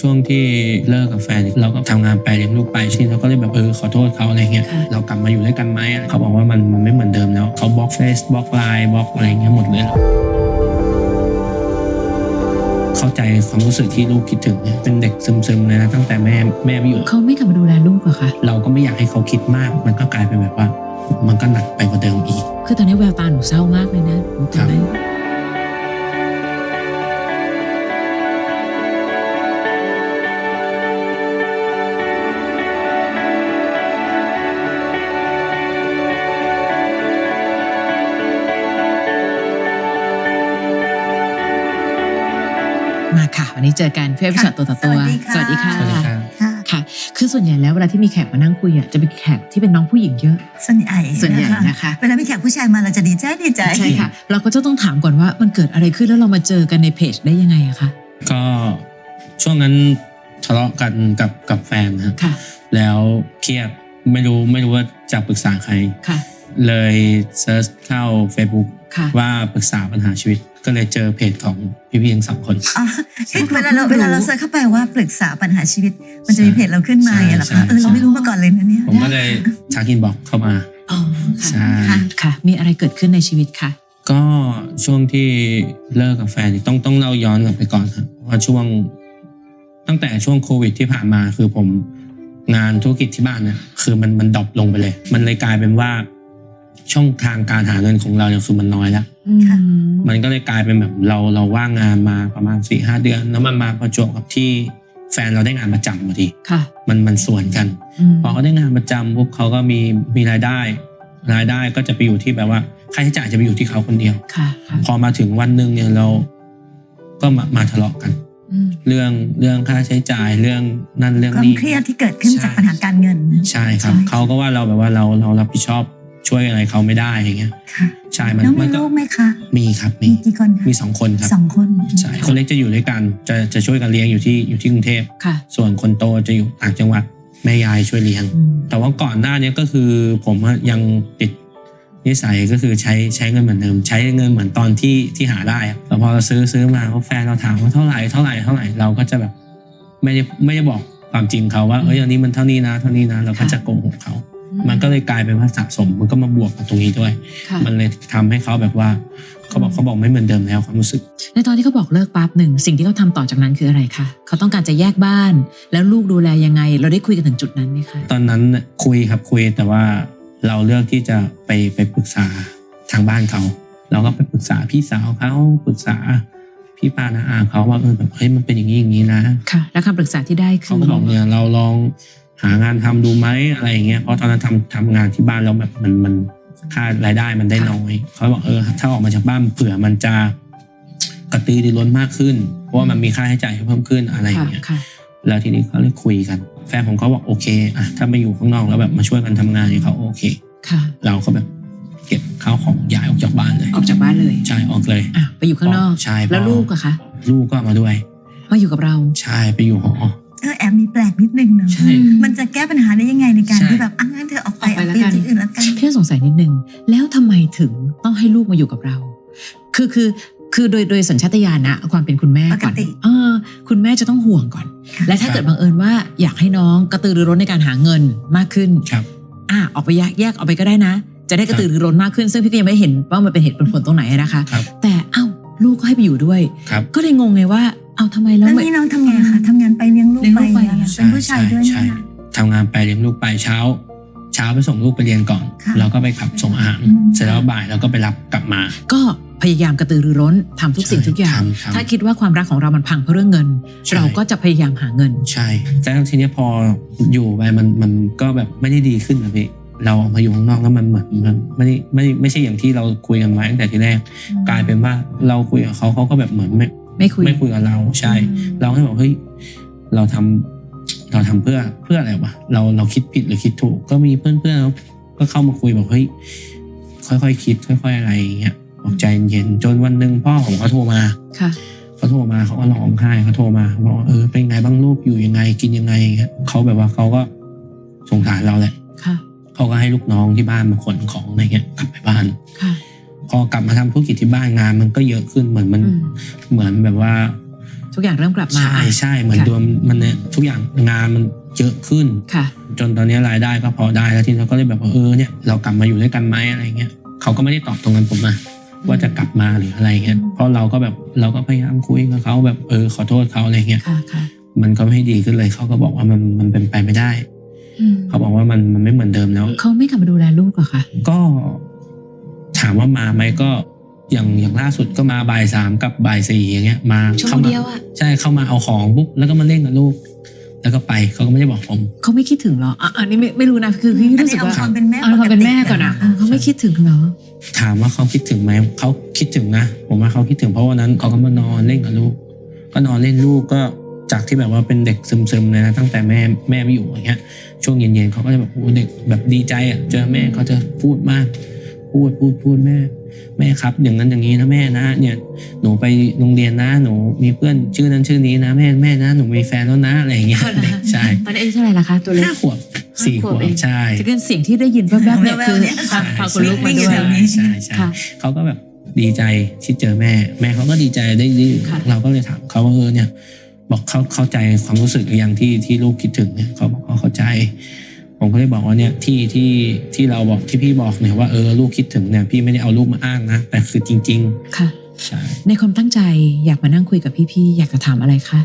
ช่วงที่เลิกกับแฟนเราก็ทำงานไปเลี้ยงลูกไปที่เราก็เลยแบบเออขอโทษเขาอะไรเงี้ยค่ะเรากลับมาอยู่ด้วยกันไหมเขาบอกว่ามันมันไม่เหมือนเดิมแล้วเขาบล็อกเฟซบล็อกไลน์บล็อกอะไรเงี้ยหมดเลยเข้าใจความรู้สึกที่ลูกคิดถึงเนี่ยเป็นเด็กซึมๆเลยนะตั้งแต่แม่แม่ไม่อยู่เขาไม่กลับมาดูแลลูกเหรอคะเราก็ไม่อยากให้เขาคิดมาก มันก็กลายเป็นแบบว่า มันก็หนักไปกว่าเดิมอีก คือตอนนี้แววตาหนูเศร้ามากเลยนะหนูครับทำไม มาค่ะ วันนี้เจอกันเพื่อพิสดตัวต่อตัว สวัสดีค่ะสวัสดีค่ะสวัสดีครับค่ะ ค่ะ คือส่วนใหญ่แล้วเวลาที่มีแขกมานั่งคุยอะจะเป็นแขกที่เป็นน้องผู้หญิงเยอะ ส่วนใหญ่ส่วนใหญ่นะคะ เวลามีแขกผู้ชายมาเราจะดีใจดีใจ ใช่ค่ะ เราก็จะต้องถามก่อนว่ามันเกิดอะไรขึ้นแล้วเรามาเจอกันในเพจได้ยังไงอะคะ ก็ช่วงนั้นทะเลาะกันกับกับแฟนนะค่ะ แล้วเครียดไม่รู้ไม่รู้ว่าจะปรึกษาใคร ค่ะ เลยเซิร์ชเข้า Facebook ค่ะ ว่าปรึกษาปัญหาชีวิตก็เลยเจอเพจของพี่ๆทั้งสองคนอ๋อคือเวลาเราเวลาเราเซิร์ชเข้าไปว่าปรึกษาปัญหาชีวิต มันจะมีเพจเราขึ้นมาอย่างเงี้ยเหรอใช่คะเออเราไม่รู้มาก่อนเลยนะเนี่ยผมก็เลยทักอินบอกเข้ามาอ๋อใช่ค่ะค่ะค่ะ มีอะไรเกิดขึ้นในชีวิตค่ะก็ช่วงที่เลิกกับแฟนต้องต้องเล่าย้อนกลับไปก่อนครับว่าช่วงตั้งแต่ช่วงโควิดที่ผ่านมาคือผมงานธุรกิจที่บ้านเนี่ยคือมันมันดรอปลงไปเลย มันเลยกลายเป็นว่า ช่องทางการหาเงินของเราเนี่ยคือมันน้อยแล้วค่ะมันก็เลยกลายเป็นแบบเราเราว่างงานมาประมาณสี่ห้าเดือน แล้วมันมาประจวบกับที่แฟนเราได้งานประจำพอดีค่ะมันมันส่วนกันอืมพอเขาได้งานประจำปุ๊บเขาก็มีมีรายได้ รายได้ก็จะไปอยู่ที่แบบว่าค่าใช้จ่ายจะไปอยู่ที่เขาคนเดียวค่ะค่ะพอมาถึงวันหนึ่งเนี่ยเราก็มามาทะเลาะกันอืมเรื่องเรื่องค่าใช้จ่ายเรื่องนั่นเรื่องความนี้เครียดที่เกิดขึ้นใช่จากปัญหาการเงิน ใช่ครับใช่เขาก็ว่าเราแบบว่าเราเรารับผิดชอบ ช่วยอะไรเขาไม่ได้อย่างเงี้ยค่ะใช่มันน้องมัมีนก็ลูกไหมคะมีครับมีมีกี่คนคะมีสองคนครับสองคนใช่คนเล็กจะอยู่ด้วยกันจะจะช่วยกันเลี้ยงอยู่ที่อยู่ที่กรุงเทพ ค่ะส่วนคนโตจะอยู่ต่างจังหวัดแม่ยายช่วยเลี้ยง อืมแต่ว่าก่อนหน้านี้ก็คือผมอะยังติดนิสัยก็คือใช้ใช้เงินเหมือนเดิม ใช้เงินเหมือนตอนที่ที่หาได้อะแต่พอเราซื้อซื้อมาเขาแฟนเราถามว่าเท่าไหร่เท่าไหร่เท่าไหร่เราก็จะแบบไม่ได้ไม่ได้บอกความจริงเขาว่าเอ้ยอันนี้มันเท่านี้นะ เท่านี้นะเราก็จะโกหกเขา มันก็เลยกลายเป็นว่าสะสมมันก็มาบวกกับตรงนี้ด้วยค่ะมันเลยทำให้เขาแบบว่าเขาบอกเขาบอกไม่เหมือนเดิมแล้วความรู้สึก ในตอนที่เขาบอกเลิกปั๊บหนึ่งสิ่งที่เขาทำต่อจากนั้นคืออะไรคะเขาต้องการจะแยกบ้าน แล้วลูกดูแลยังไง เราได้คุยกันถึงจุดนั้นไหมคะตอนนั้นน่ะคุยครับคุยแต่ว่าเราเลือกที่จะไปไปปรึกษาทางบ้านเขาเราก็ไปปรึกษาพี่สาวเขาปรึกษาพี่ป้านาอาเขาว่าเออแบบเฮ้ยมันเป็นอย่างนี้อย่างนี้นะค่ะ แล้วคำปรึกษาที่ได้คืเขาอก็บอกเนี่ยเราลอง หางานทำดูไหมอะไรอย่างเงี้ยเพราะตอนนั้นทำทำงานที่บ้านแล้วแบบมันมันค่ารายได้มันได้น้อยเขาบอกเออถ้าออกมาจากบ้านเผื่อมันจะกระตือรือร้นมากขึ้น เพราะว่ามันมีค่าใช้จ่ายเพิ่มขึ้นอะไรอย่างค่ะเงี้ยค่ะแล้วทีนี้เขาเลยคุยกัน แฟนของเขาบอกโอเคอะถ้าไปอยู่ข้างนอกแล้วแบบมาช่วยกันทำงานเนี่ยเขาโอเคค่ะ เราก็แบบเก็บข้าวของย้ายออกจากบ้านเลย ออกจากบ้านเลยใช่ออกเลยอะไปอยู่ข้างนอกใช่แล้วพอลูกอะคะลูกก็มาด้วยมาอยู่กับเราใช่ไปอยู่หอเออแอบมีแปลกนิดนึงเนอะใช่ มันจะแก้ปัญหาได้ยังไงในการใช่ ที่แบบอะงั้นเธอออกไปออกไปออกแล้วไปกัน ที่อื่นแล้วกัน พี่สงสัยนิดนึง แล้วทำไมถึงต้องให้ลูกมาอยู่กับเรา คือคือคือโดยโดยสัญชาตญาณนะความเป็นคุณแม่ก่อนปกติเออคุณแม่จะต้องห่วงก่อน ค่ะ และถ้าเกิดบังเอิญว่าอยากให้น้องกระตือรือร้นในการหาเงินมากขึ้นครับ อะออกไปแยกแยกออกไปก็ได้นะ จะได้กระตือรือร้นมากขึ้น ซึ่งพี่ก็ยังไม่เห็นว่ามันเป็นเหตุเป็นผลตรงไหนนะคะ ครับ แต่เอ้าลูกก็ให้ไปอยู่ด้วย ครับ ก็เลยงงไงว่า เอาทำไมแล้แล้ววไม่นี่น้องทำไงคะทำงานไปเลี้ยงลูกเลี้ยงไปลูกไปอะอะเป็นผู้ชายด้วยใช่เนี่ยทำงานไปเลี้ยงลูกไปเช้า เช้าไปส่งลูกไปเรียนก่อน ค่ะเราก็ไปขับส่งอาหารอืม เสร็จแล้วบ่ายเราก็ไปรับกลับมาก็พยายามกระตือรือร้นทำทุกสิ่งใช่ทุกอย่างทำทำถ้าคิดว่าความรักของเรามันพังเพราะเรื่องเงิน ใช่ เราก็จะพยายามหาเงิน ใช่แต่ทีเนี้ยพออยู่ไปมันมันก็แบบไม่ได้ดีขึ้นนะพี่เราออกมาอยู่ข้างนอกแล้วมันเหมือนมันไม่ได้ไม่ได้ไม่ใช่อย่างที่เราคุยกันไว้ตั้งแต่ทีแรก กลายเป็นว่าเราคุยกับเขาเขาก็แบบเหมือนไม่ ไม่คุยไม่คุยกับเราใช่ เราให้บอกเฮ้ยเราทำเราทำเพื่อเพื่ออะไรวะเราเราคิดผิดหรือคิดถูก ก็มีเพื่อนเพื่อนก็เข้ามาคุยบอกเฮ้ยค่อยๆคิด ค่อย ๆ อะไรอย่างเงี้ยบอกใจเย็นจนวันหนึ่งพ่อผมเขาโทรมาค่ะเขาโทรมาเขาก็ร้องไห้เขาโทรมาเขาบอกว่าเออเป็นไงบ้างลูกอยู่ยังไง กินยังไงอย่างเงี้ยเขาแบบว่าเขาก็สงสารเราแหละค่ะเขาก็ให้ลูกน้องที่บ้านมาขนของอะไรเงี้ยกลับไปบ้านค่ะ พอกลับมาทำธุรกิจที่บ้านงาน มันก็เยอะขึ้นเหมือนมันอืมเหมือนแบบว่า ทุกอย่างเริ่มกลับมา ใช่ใช่เหมือนค่ะดวงมันเนี่ยทุกอย่างงานมันเยอะขึ้นค่ะ จนตอนนี้รายได้ก็พอได้แล้วทีนี้เราก็เลยแบบว่าเออเนี่ยเรากลับมาอยู่ด้วยกันไหมอะไรเงี้ยเขาก็ไม่ได้ตอบตรงนั้นผมมาว่าจะกลับมาหรืออะไรเงี้ยเพราะเราก็แบบเราก็พยายามคุยกับเขาแบบเออขอโทษเขาอะไรเงี้ยค่ะค่ะมันก็ไม่ดีขึ้นเลยเขาก็บอกว่ามันมันเป็นไปไม่ได้อืมเขาบอกว่ามันมันไม่เหมือนเดิมแล้วเขาไม่กลับมาดูแลลูกเหรอคะก็ ถามว่ามาไหมก็อย่างอย่างล่าสุดก็มาบ่ายสามกับบ่ายสี่อย่างเงี้ย มาชั่วโมเข้างมาเดียวอะใช่เข้ามาเอาของปุ๊บแล้วก็มาเล่นกับลูก แล้วก็ไปเขาก็ไม่ได้บอกผมเขาไม่คิดถึงเหรออะอันนี้ไม่ไม่รู้นะคือคืออันรู้นี้สึกเอาว่าความเป็นแม่เอาความเป็นแม่ก่อนอะปติเขาไม่คิดถึงเหรอ ถามว่าเขาคิดถึงไหมเขาคิดถึงนะผมว่าเขาคิดถึงเพราะวันนั้นเขาก็มานอนเล่นกับลูก ก็นอนเล่นลูกก็จากที่แบบว่าเป็นเด็กซึมๆเลยนะตั้งแต่แม่แม่ไม่อยู่อย่างเงี้ยช่วงเย็นๆเขาก็จะแบบโอ้เด็กแบบดีใจอะเจอแม่เขาจะพูดมาก พูดพูดพูดแม่ แม่ครับ อย่างนั้นอย่างนี้นะแม่นะ เนี่ยหนูไปโรงเรียนนะหนูมีเพื่อนชื่อนั้นชื่อนี้นะแม่แม่นะหนูมีแฟนแล้วนะอะไรอย่างเงี้ยเด็กใช่ตอนนี้อายุเท่าไหร่ละคะตัวเล็กห้าขวบสี่ขวบเองใช่จะเป็นเสียงที่ได้ยินแวบๆเนี่ยคือพาพาคนลุกมาด้วยใช่ใช่ใช่ค่ะเขาก็แบบดีใจที่เจอแม่ แม่เขาก็ดีใจได้ได้ค่ะเราก็เลยถามเขาว่าเออเนี่ย บอกเขาเข้าใจความรู้สึกหรือยังที่ที่ลูกคิดถึงเนี่ยเขาบอกเขาเข้าใจ ผมก็เลยบอกว่าเนี่ยที่ที่ที่เราบอกที่พี่บอกเนี่ยว่าเออลูกคิดถึงเนี่ยพี่ไม่ได้เอาลูกมาอ้างนะ แต่คือจริงค่ะๆใช่ในความตั้งใจอยากมานั่งคุยกับพี่ๆอยากจะถามอะไรคะ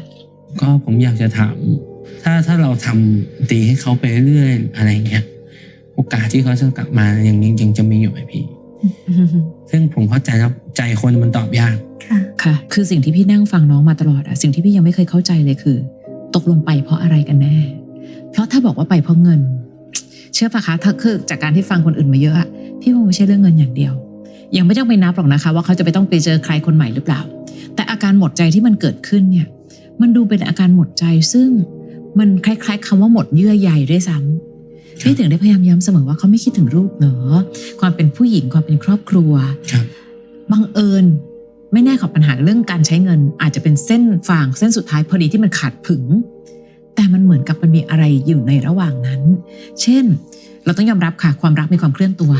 ก็ผมอยากจะถามถ้าถ้าเราทำดีให้เขาไปเรื่อยๆอะไรเงี้ยโอกาสที่เขาจะกลับมายังยังยังจะมีอยู่ไหมพี่ซึ่งผมเข้าใจนะใจคนมันตอบยากค่ะค่ะ คือสิ่งที่พี่นั่งฟังน้องมาตลอดอะสิ่งที่พี่ยังไม่เคยเข้าใจเลยคือ ตกลงไปเพราะอะไรกันแน่ เพราะถ้าบอกว่าไปเพราะเงิน เชื่อปะคะถ้าคือจากการที่ฟังคนอื่นมาเยอะอะพี่ว่ามันไม่ใช่เรื่องเงินอย่างเดียว ยังไม่ต้องไปนับหรอกนะคะ ว่าเขาจะไปต้องไปเจอใครคนใหม่หรือเปล่า แต่อาการหมดใจที่มันเกิดขึ้นเนี่ย มันดูเป็นอาการหมดใจซึ่งมันคล้าย ๆคำว่าหมดเยื่อใยด้วยซ้ำพี่ถึงได้พยายามย้ำเสมอว่าเขาไม่คิดถึงลูกเหรอความเป็นผู้หญิงความเป็นครอบครัวครับบังเอิญไม่แน่ขอบปัญหาเรื่องการใช้เงิน อาจจะเป็นเส้นฟางเส้นสุดท้ายพอดีที่มันขาดผึง แต่มันเหมือนกับมันมีอะไรอยู่ในระหว่างนั้น เช่น เราต้องยอมรับค่ะความรักมีความเคลื่อนตัว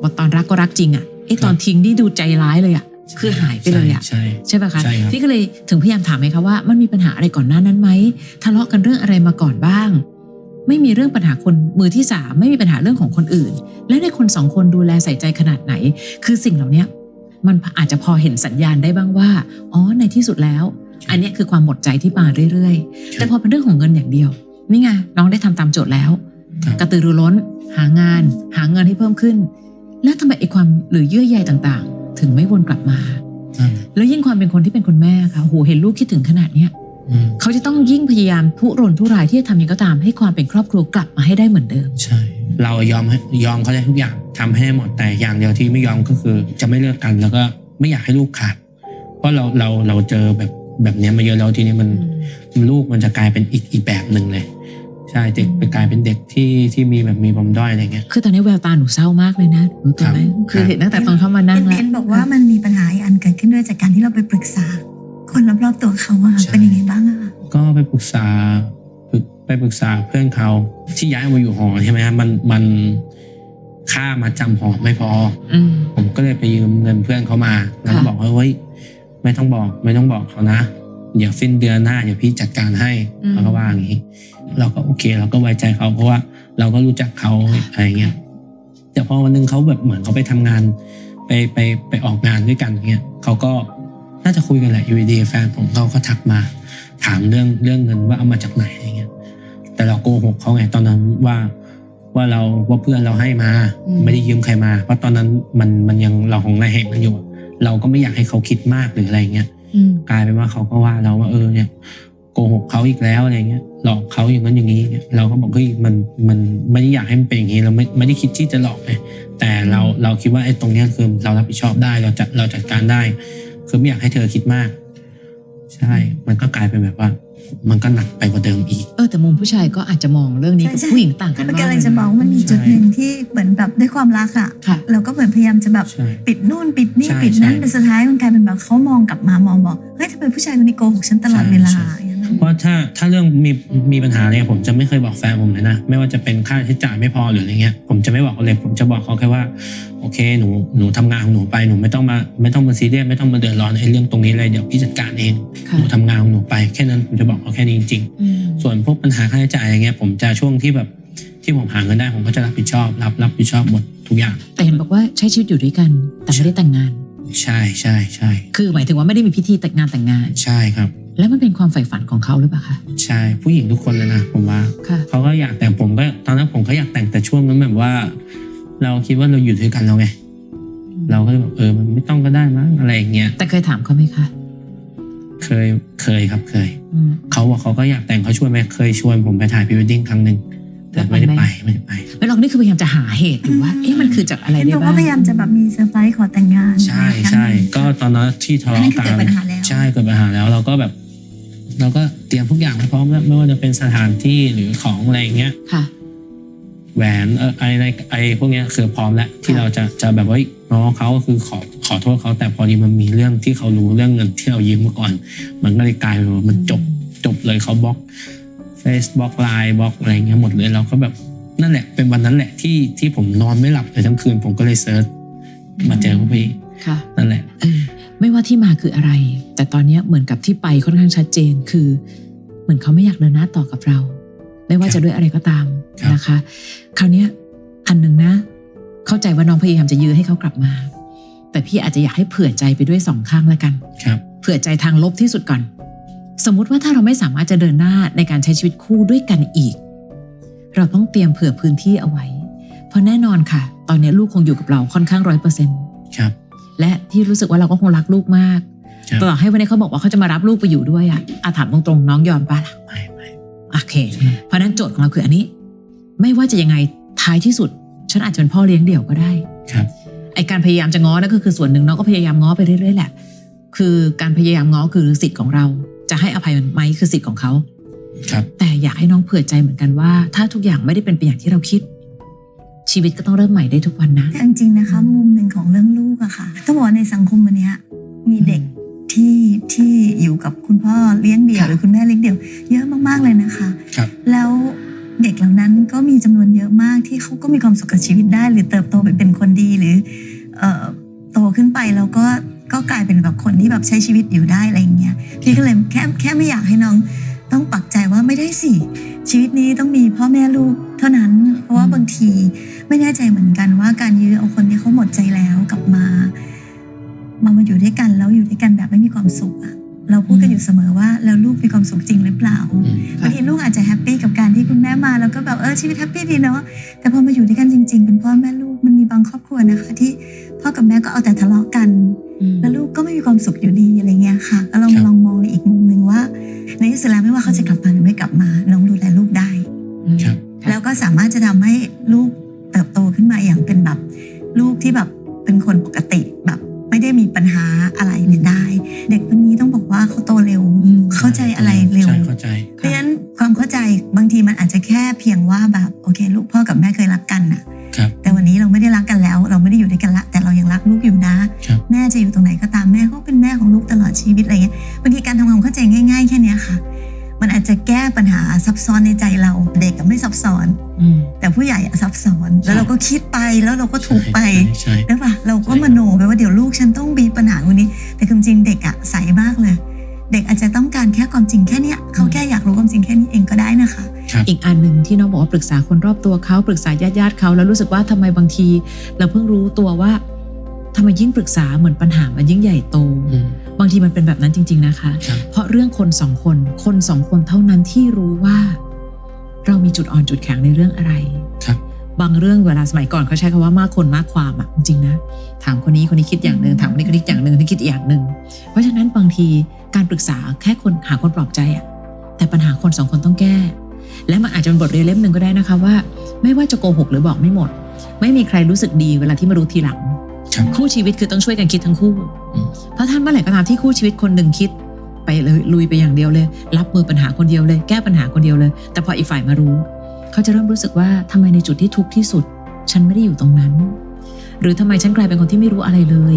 ว่าตอนรักก็รักจริงอะเอ๊ะตอนทิ้งนี่ดูใจร้ายเลยอะคือหายไปเลยอะใช่ใช่ปะคะใช่ครับพี่ก็เลยถึงพยายามถามไหมคะว่ามันมีปัญหาอะไรก่อนหน้านั้นไหมทะเลาะกันเรื่องอะไรมาก่อนบ้าง ไม่มีเรื่องปัญหาคนมือที่สามไม่มีปัญหาเรื่องของคนอื่น และในคนสองคนดูแลใส่ใจขนาดไหน คือสิ่งเหล่าเนี้ยมันอาจจะพอเห็นสัญญาณได้บ้างว่า อ๋อ ในที่สุดแล้ว อันเนี้ยคือความหมดใจที่มาเรื่อยๆ แต่พอเป็นเรื่องของเงินอย่างเดียว นี่ไงน้องได้ทำตามโจทย์แล้วครับกระตือรือร้น หางาน หาเงินให้เพิ่มขึ้น แล้วทำไมไอ้ความหรือเยื่อใยต่างๆ ถึงไม่วนกลับมาอืมแล้วยิ่งความเป็นคนที่เป็นคุณแม่ค่ะโหเห็นลูกคิดถึงขนาดเนี้ยอืมเขาจะต้องยิ่งพยายามทุรนทุรายที่จะทำยังไงก็ตามให้ความเป็นครอบครัวกลับมาให้ได้เหมือนเดิม ใช่ เรายอมให้ยอมเขาได้ทุกอย่างทำให้หมดแต่อย่างเดียวที่ไม่ยอมก็คือ จะไม่เลิกกันแล้วก็ไม่อยากให้ลูกขาด เพราะเราเราเราเจอแบบ แบบเนี้ยมาเยอะแล้วทีนี้มันลูกมันจะกลายเป็นอีกอีกแบบหนึ่งเลยใช่เด็กไปกลายเป็นเด็กที่ที่มีแบบมีปมด้อยอะไรเงี้ยคือตอนนี้แววตาหนูเศร้ามากเลยนะรู้ตัวไหมครับคือเห็นตั้งแต่ตอนเข้ามานั่งเห็นแล้วเห็นบอกว่ามันมีปัญหาอีกอันเกิดขึ้นด้วยจากการที่เราไปปรึกษา คนรอบๆตัวเขาอะใช่เป็นยังไงบ้างอะคะก็ไปปรึกษาปรึกไปปรึกษาเพื่อนเขาที่ย้ายมาอยู่หอใช่ไหมครับมันมันค่ามาจำหอไม่พออืมผมก็เลยไปยืมเงินเพื่อนเขามาแล้วก็ค่ะบอกว่าเฮ้ย ไม่ต้องบอก ไม่ต้องบอกเขานะ เดี๋ยวสิ้นเดือนหน้าเดี๋ยวพี่จัดการให้เขาก็ว่าอย่างนี้ เราก็โอเค เราก็ไว้ใจเขาเพราะว่าเราก็รู้จักเขาอะไรเงี้ยแต่พอวันหนึงเขาแบบเหมือนเขาไปทำงาน ไปไปไปออกงานด้วยกันเงี้ยเขาก็น่าจะคุยกันแหละอยู่ดีๆแฟนผมเขาก็ทักมา ถามเรื่องเรื่องเงินว่าเอามาจากไหนอะไรเงี้ย แต่เราโกหกเขาไงตอนนั้นว่าว่าเราว่าเพื่อนเราให้มาอืมไม่ได้ยืมใครมา เพราะตอนนั้นมันมันยังเราของนายแหงกันอยู่อะ เราก็ไม่อยากให้เขาคิดมากหรืออะไรเงี้ยอืมกลายเป็นว่าเขาก็ว่าเราว่าเออเนี่ยโกหกเขาอีกแล้วอะไรเงี้ยหลอกเขาอย่างนั้นอย่างนี้เนี่ยเราก็บอกเฮ้ยมันมันไม่ได้อยากให้มันเป็นอย่างนี้เราไม่ไม่ได้คิดที่จะหลอกไงแต่เราเราคิดว่าไอ้ตรงเนี้ยคือเรารับผิดชอบได้เราจะเราจัดการได้ คือไม่อยากให้เธอคิดมาก ใช่ มันก็กลายเป็นแบบว่า มันก็หนักไปกว่าเดิมอีก เออแต่มุมผู้ชายก็อาจจะมองเรื่องนี้กับใช่ผู้หญิงต่างกันมันมากกำลังจะบอกว่ามันมีจุดหนึ่งที่เหมือนแบบด้วยความรักอะค่ะเราก็เหมือนพยายามจะแบบใช่ปิดนู่นปิดนี่ใช่ปิดนั่นใช่แต่สุดท้ายมันกลายเป็นแบบเขามองกลับมามองบอกเฮ้ยทำไมผู้ชายคนนี้โกหกฉันตลอดเวลา ใช่ใช่อย่างนั้นเพราะถ้าถ้าเรื่องมีมีปัญหาเนี่ยผมจะไม่เคยบอกแฟนผมเลยนะ ไม่ว่าจะเป็นค่าใช้จ่ายไม่พอหรืออะไรเงี้ยผมจะไม่บอกเขาเลยผมจะบอกเขาแค่ว่าโอเคหนูหนูทำงานของหนูไปหนูไม่ต้องมาไม่ต้องมาซีเรียสไม่ต้องมาเดือดร้อนไอ้เรื่องตรงนี้เลยเดี๋ยวพี่จัดการเองหค่ะนูทำงานของหนูไปแค่นั้นผมจะบอกเขาแค่นี้จริงอืมๆส่วนพวกปัญหาค่าใช้จ่ายอะไรเงี้ยผมจะช่วงที่แบบที่ผมหาเงินได้ผมก็จะรับผิดชอบ รับรับผิดชอบหมดทุกอย่าง แต่เห็นบอกว่าใช้ชีวิตอยู่ด้วยกัน แต่ไม่ได้แต่งงาน ใช่ใช่ใช่คือหมายถึงว่าไม่ได้มีพิธีแต่งงานแต่งงาน ใช่ครับ แล้วมันเป็นความใฝ่ฝันของเขาหรือเปล่าคะใช่ผู้หญิงทุกคนเลยนะผมว่าค่ะ เขาก็อยากแต่งผมก็ตอนนั้นผมก็อยากแต่งแต่ช่วงนั้นแบบว่า เราคิดว่าเราอยู่ด้วยกันแล้วไงเราก็เลยแบบเออมันไม่ต้องก็ได้มั้งอะไรอย่างเงี้ยแต่เคยถามเขาไหมคะเคยเคยครับเคยอืมเขาบอกเขาก็อยากแต่งเขาชวนไปเคยชวนผมไปถ่ายพรีเวดดิ้งครั้งหนึ่งแต่ไม่ได้ไปไม่ได้ไปไม่หรอกนี่คือพยายามจะหาเหตุอยู่ว่าเอ๊ะมันคือจากอะไรเห็นได้บอกบ้างว่าพยายามจะแบบมีเซอร์ไพรส์ขอแต่งงานใช่ใช่ก็ตอนนั้นที่ทะอันเลาะนี้คือกัเกิดนปัญหาแล้ว ใช่เกิดปัญหาแล้วเราก็แบบ เราก็เตรียมทุกอย่างไว้พร้อมแล้วไม่ว่าจะเป็นสถานที่หรือของอะไรอย่างเงี้ย ค่ะ แหวนเออไอไอไอพวกเนี้ยคือพร้อมแล้วที่ค่ะเราจะจะแบบว่าน้องเขาก็คือขอขอโทษเขาแต่พอดีมันมีเรื่องที่เขารู้เรื่องเงินที่เรายืมมาก่อน มันก็เลยกลายเป็นว่ามันจบจบเลยเขาบล็อกเฟซบล็อกไลน์บล็อกอะไรเงี้ยหมดเลยเราก็แบบนั่นแหละ เป็นวันนั้นแหละที่ที่ผมนอนไม่หลับเลยทั้งคืน ผมก็เลยเซิร์ชมาเจอเขาพี่ค่ะนั่นแหละเออ ไม่ว่าที่มาคืออะไร แต่ตอนเนี้ยเหมือนกับที่ไปค่อนข้างชัดเจนคือ เหมือนเขาไม่อยากเดินหน้าต่อกับเรา ไม่ว่าครับจะด้วยอะไรก็ตามครับนะคะ คราวเนี้ยอันหนึ่งนะ เข้าใจว่าน้องพยายามจะยื้อให้เขากลับมา แต่พี่อาจจะอยากให้เผื่อใจไปด้วยสองข้างแล้วกันครับเผื่อใจทางลบที่สุดก่อน สมมุติว่าถ้าเราไม่สามารถจะเดินหน้าในการใช้ชีวิตคู่ด้วยกันอีก เราต้องเตรียมเผื่อพื้นที่เอาไว้ เพราะแน่นอนค่ะ ตอนนี้ลูกคงอยู่กับเราค่อนข้างร้อยเปอร์เซ็นต์ครับ และที่รู้สึกว่าเราก็คงรักลูกมากครับต่อให้วันนี้เขาบอกว่าเขาจะมารับลูกไปอยู่ด้วยอะอาถามตรงๆน้องยอมปะล่ะไม่ไม่โอเค เพราะฉะนั้นโจทย์ของเราคืออันนี้ ไม่ว่าจะยังไงท้ายที่สุด ฉันอาจจะเป็นพ่อเลี้ยงเดี่ยวก็ได้ครับไอการพยายามจะง้อนั่นก็คือส่วนหนึ่งน้องก็พยายามง้อไปเรื่อยๆแหละ คือการพยายามง้อคือสิทธิ์ของเรา จะให้อภัยมันไหมคือสิทธิ์ของเขาครับ แต่อยากให้น้องเผื่อใจเหมือนกันว่า ถ้าทุกอย่างไม่ได้เป็นไปอย่างที่เราคิด ชีวิตก็ต้องเริ่มใหม่ได้ทุกวันนะแต่จริงๆนะคะ มุมหนึ่งของเรื่องลูกอะค่ะต้องบอกว่าในสังคมวันเนี้ยมีเด็กที่ที่อยู่กับคุณพ่อเลี้ยงเดี่ยวค่ะหรือคุณแม่เลี้ยงเดี่ยว เยอะมากๆเลยนะคะครับแล้วเด็กเหล่านั้นก็มีจำนวนเยอะมากที่เขาก็มีความสุขกับชีวิตได้ หรือเติบโตไปเป็นคนดีหรือเอ่อโตขึ้นไปแล้วก็ก็กลายเป็นแบบคนที่แบบใช้ชีวิตอยู่ได้อะไรอย่างเงี้ยพี่ก็เลยแค่แค่ไม่อยากให้น้อง ต้องปักใจว่าไม่ได้สิ ชีวิตนี้ต้องมีพ่อแม่ลูกเท่านั้น เพราะว่าบางทีไม่แน่ใจเหมือนกันว่าการยื้อเอาคนที่เขาหมดใจแล้วกลับมา มามาอยู่ด้วยกันแล้วอยู่ด้วยกันแบบไม่มีความสุขอะเราพูดกันอยู่เสมอว่าแล้วลูกมีความสุขจริงหรือเปล่าอืมบางทีลูกอาจจะแฮปปี้กับการที่คุณแม่มาแล้วก็แบบเออชีวิตแฮปปี้ดีเนาะแต่พอมาอยู่ด้วยกันจริง ๆ เป็นพ่อแม่ลูกมันมีบางครอบครัวนะคะ ที่พ่อกับแม่ก็เอาแต่ทะเลาะกัน แล้วลูกก็ไม่มีความสุขอยู่ดีอะไรเงี้ยค่ะก็ลองครับลองมองในอีกมุมหนึ่งว่า ในที่สุดแล้วไม่ว่าเขาจะกลับมาหรือไม่กลับมา น้องดูแลลูกได้ ครับ แล้วก็สามารถจะทำให้ลูกเติบโตขึ้นมาอย่างเป็นแบบลูกที่แบบ ง่ายๆ แค่เนี้ยค่ะ มันอาจจะแก้ปัญหาซับซ้อนในใจเราเด็กก็ไม่ซับซ้อนอืมแต่ผู้ใหญ่อะซับซ้อน แล้วเราก็คิดไปแล้วเราก็ถูกไปใช่ใช่แล้วปะเราก็มโนไปว่าเดี๋ยวลูกฉันต้องมีปัญหาคนนี้ แต่ความจริงเด็กอะใสมากเลย เด็กอาจจะต้องการแค่ความจริงแค่เนี้ยเขาแค่อยากรู้ความจริงแค่นี้เองก็ได้นะคะครับอีกอันหนึ่งที่น้องบอกว่าปรึกษาคนรอบตัวเขาปรึกษาญาติญาติๆเขาแล้วรู้สึกว่าทำไมบางที เราเพิ่งรู้ตัวว่าทำไมยิ่งปรึกษาเหมือนปัญหามันยิ่งใหญ่โตอืม บางทีมันเป็นแบบนั้นจริง ๆนะคะครับเพราะเรื่องคนสองคน คนสองคนเท่านั้นที่รู้ว่า เรามีจุดอ่อนจุดแข็งในเรื่องอะไรครับ บางเรื่องเวลาสมัยก่อนเขาใช้คำว่ามากคนมากความอะจริงๆนะถามคนนี้คนนี้คิดอย่างหนึ่งถามคนนี้คนนี้คิดอย่างหนึ่งคนนี้คิดอีกอย่างหนึ่งเพราะฉะนั้นบางทีการปรึกษาแค่คนหาคนปลอบใจอะแต่ปัญหาคนสองคนต้องแก้ และมันอาจจะเป็นบทเรียนเล่มหนึ่งก็ได้นะคะว่า ไม่ว่าจะโกหกหรือบอกไม่หมด ไม่มีใครรู้สึกดีเวลาที่มารู้ทีหลัง ครับคู่ชีวิตคือต้องช่วยกันคิดทั้งคู่อืมเพราะท่านเมื่อไหร่ก็ตามที่คู่ชีวิตคนหนึ่งคิดไปเลยลุยไปอย่างเดียวเลย รับมือปัญหาคนเดียวเลย แก้ปัญหาคนเดียวเลย แต่พออีกฝ่ายมารู้ เขาจะเริ่มรู้สึกว่าทำไมในจุดที่ทุกข์ที่สุด ฉันไม่ได้อยู่ตรงนั้น หรือทำไมฉันกลายเป็นคนที่ไม่รู้อะไรเลย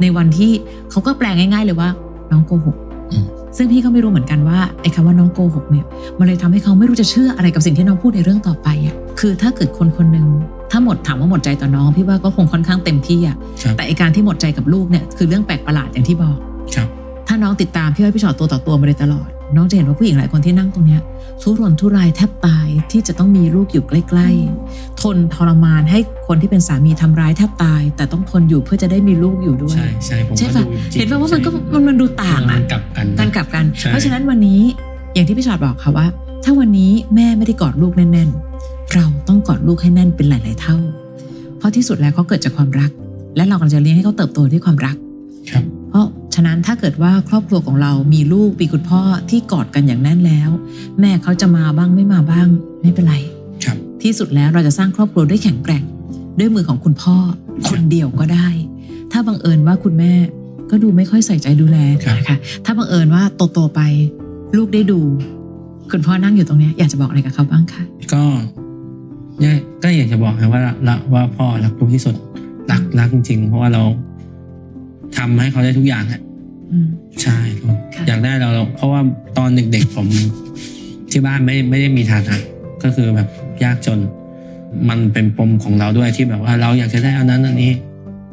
ในวันที่เขาก็แปลงง่าย ๆ เลยว่า น้องโกหกอืมซึ่งพี่ก็ไม่รู้เหมือนกันว่าไอ้คำว่าน้องโกหกเนี่ยมันเลยทำให้เขาไม่รู้จะเชื่ออะไรกับสิ่งที่น้องพูดในเรื่องต่อไปอะคือถ้าเกิดคนคนหนึ่ง ถ้าหมดถามว่าหมดใจต่อน้องพี่ว่าก็คงค่อนข้างเต็มที่อะครับแต่ไอการที่หมดใจกับลูกเนี่ยคือเรื่องแปลกประหลาดอย่างที่บอกครับ ถ้าน้องติดตามพี่อ้อยพี่ชอตตัวต่อตัวมาโดยตลอด น้องจะเห็นว่าผู้หญิงหลายคนที่นั่งตรงเนี้ยทุรนทุรายแทบตายที่จะต้องมีลูกอยู่ใกล้ๆ ทนทรมานให้คนที่เป็นสามีทำร้ายแทบตาย แต่ต้องทนอยู่เพื่อจะได้มีลูกอยู่ด้วย ใช่ใช่ผมใช่ก็ปะดูจริงเห็นป่ะว่ามันก็ใช่มันมันดูต่างมัอะนกลับกันกันกลับกันใช่เพราะฉะนั้นวันนี้อย่างที่พี่ชอตบอกค่ะว่า ถ้าวันนี้แม่ไม่ได้กอดลูกแน่นๆ เราต้อง กอดลูกให้แน่นเป็นหลาย ๆ เท่า เพราะที่สุดแล้วเขาเกิดจากความรัก และเรากำลังจะเลี้ยงให้เขาเติบโตด้วยความรักครับเพราะฉะนั้นถ้าเกิดว่าครอบครัวของเรามีลูกมีคุณพ่อที่กอดกันอย่างแน่นแล้ว แม่เขาจะมาบ้างไม่มาบ้างไม่เป็นไรครับ ที่สุดแล้วเราจะสร้างครอบครัวด้วยแข็งแกร่ง ด้วยมือของคุณพ่อคนเดียวก็ได้ ถ้าบังเอิญว่าคุณแม่ก็ดูไม่ค่อยใส่ใจดูแลครับนะคะถ้าบังเอิญว่าโตๆไป ลูกได้ดู คุณพ่อนั่งอยู่ตรงเนี้ยอยากจะบอกอะไรกับเขาบ้างคะก็ เนี่ยก็อยากจะบอกนะว่าละว่าพ่อรักลูกที่สุดรักรักจริงๆ เพราะว่าเราทำให้เขาได้ทุกอย่างอะอืมใช่ครับค่ะอยากได้เราเรา เพราะว่าตอนเด็กๆผมที่บ้านไม่ไม่ได้มีฐานะก็คือแบบยากจน มันเป็นปมของเราด้วยที่แบบว่า เราอยากจะได้อันนั้นอันนี้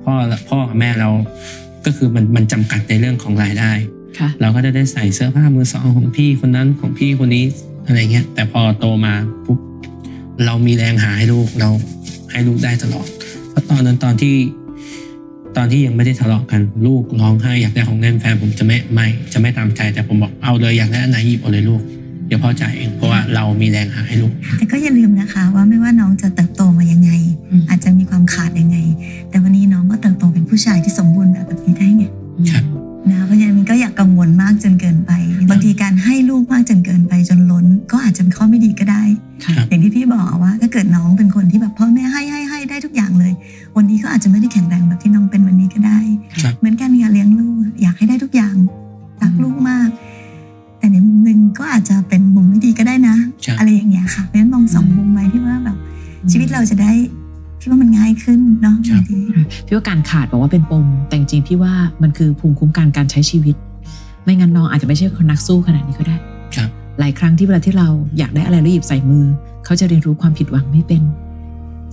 พ่อพ่อกับแม่เรา ก็คือมันมันจำกัดในเรื่องของรายได้ค่ะเราก็จะได้ใส่เสื้อผ้ามือสองของพี่คนนั้นของพี่คนนี้อะไรเงี้ย แต่พอโตมาปุ๊บ เรามีแรงหาให้ลูกเราให้ลูกได้ตลอดเพราะตอนนั้นตอนที่ตอนที่ยังไม่ได้ทะเลาะกันลูกร้องไห้อยากได้ของเล่นแฟนผมจะไม่ไม่จะไม่ตามใจแต่ผมบอกเอาเลยอยากได้อันไหนหยิบเอาเลยลูกเดี๋ยวพ่อจ่ายเองเพราะว่าเรามีแรงหาให้ลูก แต่ก็อย่าลืมนะคะ ว่าไม่ว่าน้องจะเติบโตมายังไงอืมอาจจะมีความขาดยังไง แต่วันนี้น้องก็เติบโตเป็นผู้ชายที่สมบูรณ์แบบแบบนี้ ขาดบอกว่าเป็นปม แต่จริงๆพี่ว่ามันคือภูมิคุ้มกันการใช้ชีวิต ไม่งั้นน้องอาจจะไม่ใช่คนนักสู้ขนาดนี้ก็ได้ครับ หลายครั้งที่เวลาที่เราอยากได้อะไรแล้วหยิบใส่มือ เขาจะเรียนรู้ความผิดหวังไม่เป็น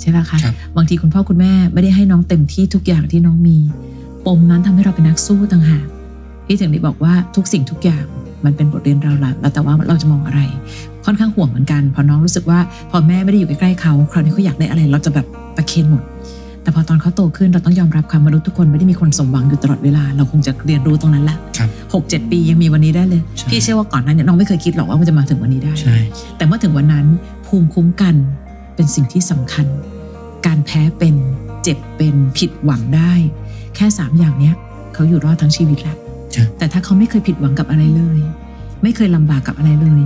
ใช่ไหมคะครับบางทีคุณพ่อคุณแม่ไม่ได้ให้น้องเต็มที่ทุกอย่างที่น้องมี ปมนั้นทำให้เราเป็นนักสู้ต่างหากพี่ถึงได้บอกว่าทุกสิ่งทุกอย่างมันเป็นบทเรียนเราละแล้วแต่ว่าเราจะมองอะไร ค่อนข้างห่วงเหมือนกัน พอน้องรู้สึกว่าพอแม่ไม่ได้อยู่ใกล้ๆเขาคราวนี้เขาอยากได้อะไร เราจะแบบประเคนหมด แต่พอตอนเขาโตขึ้นเราต้องยอมรับความมนุษย์ทุกคนไม่ได้มีคนสมหวังอยู่ตลอดเวลา เราคงจะเรียนรู้ตรงนั้นแหละครับหกเจ็ดปียังมีวันนี้ได้เลยใช่พี่เชื่อว่าก่อนหนั้นเนี่ยน้องไม่เคยคิดหรอกว่ามันจะมาถึงวันนี้ได้ใช่แต่เมื่อถึงวันนั้นภูมิคุ้มกันเป็นสิ่งที่สำคัญ การแพ้เป็นเจ็บเป็นผิดหวังได้ แค่สามอย่างเนี้ยเขาอยู่รอดทั้งชีวิตแหละใช่แต่ถ้าเขาไม่เคยผิดหวังกับอะไรเลย ไม่เคยลำบากกับอะไรเลย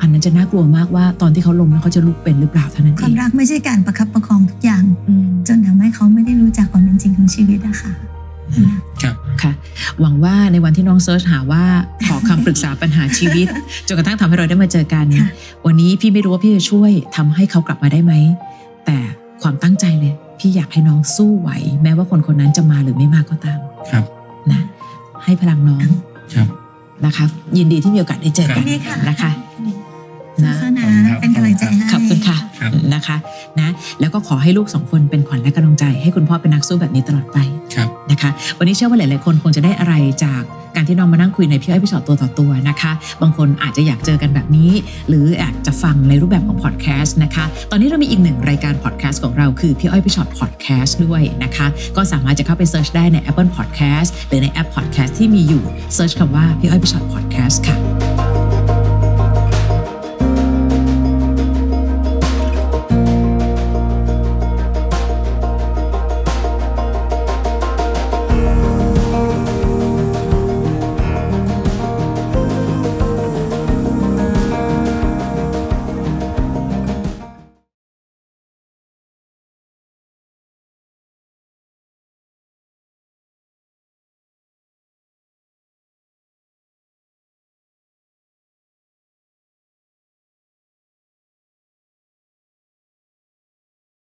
อันนั้นจะน่ากลัวมากว่าตอนที่เขาล้มแล้วเขาจะลุกเป็นหรือเปล่าเท่านั้นคเอวามงรักไม่ใช่การประคับประคองทุกอย่างอืมจนทำให้เขาไม่ได้รู้จักความเป็นจริงของชีวิตอะค่ะครับค่ะ หวังว่าในวันที่น้องเซิร์ชหาว่าขอคำปรึกษาปัญหาชีวิต จนกระทั่งทำให้เราได้มาเจอกันค่ะวันนี้พี่ไม่รู้ว่าพี่จะช่วยทำให้เขากลับมาได้ไหม แต่ความตั้งใจเลย พี่อยากให้น้องสู้ไหว แม้ว่าคนคนนั้นจะมาหรือไม่มาก็ตาม ครับ นะ ให้พลังน้อง ครับ นะคะ ยินดีที่มีโอกาสได้เจอกันนี่ค่ะนะคะ นะสู้ๆนะเป็นกำลังใจให้ขอบคุณค่ะครับนะคะนะแล้วก็ขอให้ลูกสองคนเป็นขวัญและกำลังใจ ให้คุณพ่อเป็นนักสู้แบบนี้ตลอดไปครับนะคะ วันนี้เชื่อว่าหลาย ๆ คนคงจะได้อะไรจากการที่น้องมานั่งคุยในพี่อ้อยพี่ชอตตัวต่อตัวนะคะ บางคนอาจจะอยากเจอกันแบบนี้ หรืออยากจะฟังในรูปแบบของพอดแคสต์นะคะ ตอนนี้เรามีอีกหนึ่งรายการพอดแคสต์ของเราคือพี่อ้อยพี่ชอตพอดแคสต์ด้วยนะคะ ก็สามารถจะเข้าไปเซิร์ชได้ใน Apple Podcast หรือในแอปพอดแคสต์ที่มีอยู่เซิร์ชคำว่าพี่อ้อยพี่ชอตพอดแคสต์ค่ะ